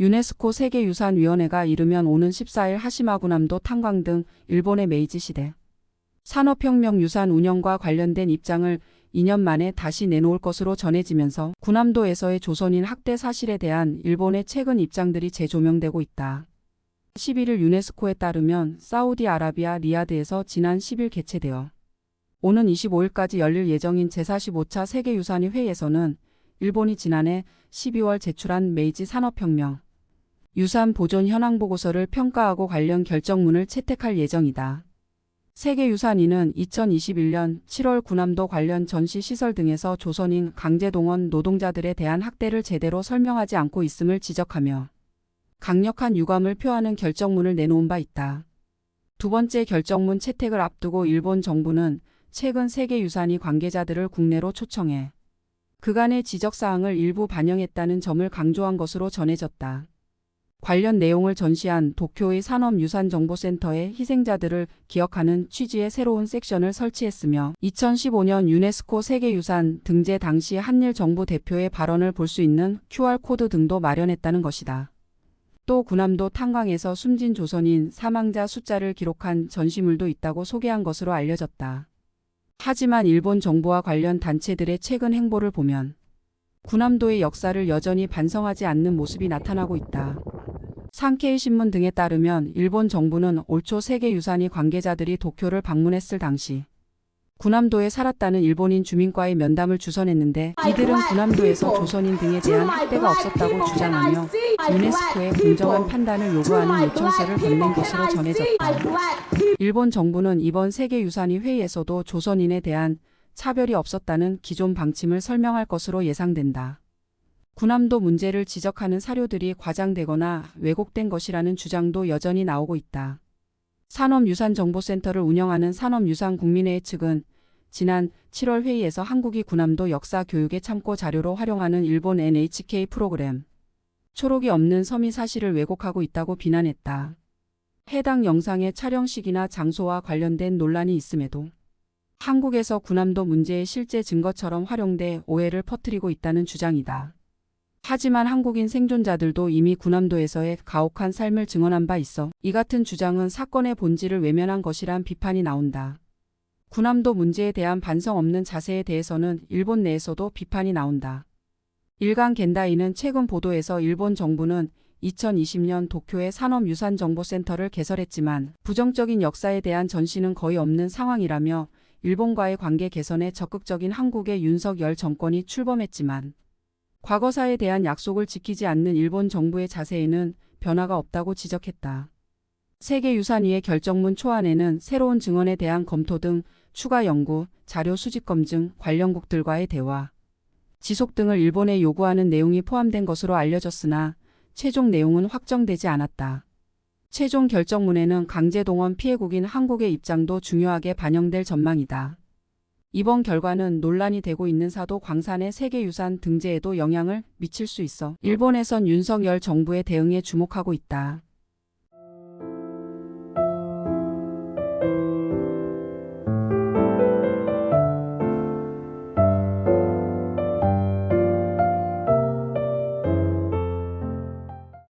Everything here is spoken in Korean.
유네스코 세계유산위원회가 이르면 오는 14일 하시마구남도 탄광 등 일본의 메이지 시대 산업혁명 유산 운영과 관련된 입장을 2년 만에 다시 내놓을 것으로 전해지면서 군함도에서의 조선인 학대 사실에 대한 일본의 최근 입장들이 재조명되고 있다. 11일 유네스코에 따르면 사우디아라비아 리야드에서 지난 10일 개최되어 오는 25일까지 열릴 예정인 제45차 세계유산위 회의에서는 일본이 지난해 12월 제출한 메이지 산업혁명 유산 보존 현황 보고서를 평가하고 관련 결정문을 채택할 예정이다. 세계유산위는 2021년 7월 군함도 관련 전시 시설 등에서 조선인 강제동원 노동자들에 대한 학대를 제대로 설명하지 않고 있음을 지적하며 강력한 유감을 표하는 결정문을 내놓은 바 있다. 두 번째 결정문 채택을 앞두고 일본 정부는 최근 세계유산위 관계자들을 국내로 초청해 그간의 지적사항을 일부 반영했다는 점을 강조한 것으로 전해졌다. 관련 내용을 전시한 도쿄의 산업유산정보센터에 희생자들을 기억하는 취지의 새로운 섹션을 설치했으며 2015년 유네스코 세계유산 등재 당시 한일 정부 대표의 발언을 볼 수 있는 QR코드 등도 마련했다는 것이다. 또 군함도 탄광에서 숨진 조선인 사망자 숫자를 기록한 전시물도 있다고 소개한 것으로 알려졌다. 하지만 일본 정부와 관련 단체들의 최근 행보를 보면 군함도의 역사를 여전히 반성하지 않는 모습이 나타나고 있다. 상케이 신문 등에 따르면 일본 정부는 올 초 세계유산위 관계자들이 도쿄를 방문했을 당시 군함도에 살았다는 일본인 주민과의 면담을 주선했는데 이들은 군함도에서 조선인 등에 대한 학대가 없었다고 주장하며 유네스코의 공정한 판단을 요구하는 요청서를 건넨 것으로 전해졌다. 일본 정부는 이번 세계유산위 회의에서도 조선인에 대한 차별이 없었다는 기존 방침을 설명할 것으로 예상된다. 군함도 문제를 지적하는 사료들이 과장되거나 왜곡된 것이라는 주장도 여전히 나오고 있다. 산업유산정보센터를 운영하는 산업유산국민회의 측은 지난 7월 회의에서 한국이 군함도 역사 교육에 참고 자료로 활용하는 일본 NHK 프로그램 초록이 없는 섬이 사실을 왜곡하고 있다고 비난했다. 해당 영상의 촬영 시기나 장소와 관련된 논란이 있음에도 한국에서 군함도 문제의 실제 증거처럼 활용돼 오해를 퍼뜨리고 있다는 주장이다. 하지만 한국인 생존자들도 이미 군함도에서의 가혹한 삶을 증언한 바 있어 이 같은 주장은 사건의 본질을 외면한 것이란 비판이 나온다. 군함도 문제에 대한 반성 없는 자세에 대해서는 일본 내에서도 비판이 나온다. 일간 겐다이는 최근 보도에서 일본 정부는 2020년 도쿄의 산업유산정보센터를 개설했지만 부정적인 역사에 대한 전시는 거의 없는 상황이라며 일본과의 관계 개선에 적극적인 한국의 윤석열 정권이 출범했지만 과거사에 대한 약속을 지키지 않는 일본 정부의 자세에는 변화가 없다고 지적했다. 세계유산위의 결정문 초안에는 새로운 증언에 대한 검토 등 추가 연구, 자료 수집 검증, 관련국들과의 대화, 지속 등을 일본에 요구하는 내용이 포함된 것으로 알려졌으나 최종 내용은 확정되지 않았다. 최종 결정문에는 강제동원 피해국인 한국의 입장도 중요하게 반영될 전망이다. 이번 결과는 논란이 되고 있는 사도 광산의 세계유산 등재에도 영향을 미칠 수 있어 일본에선 윤석열 정부의 대응에 주목하고 있다.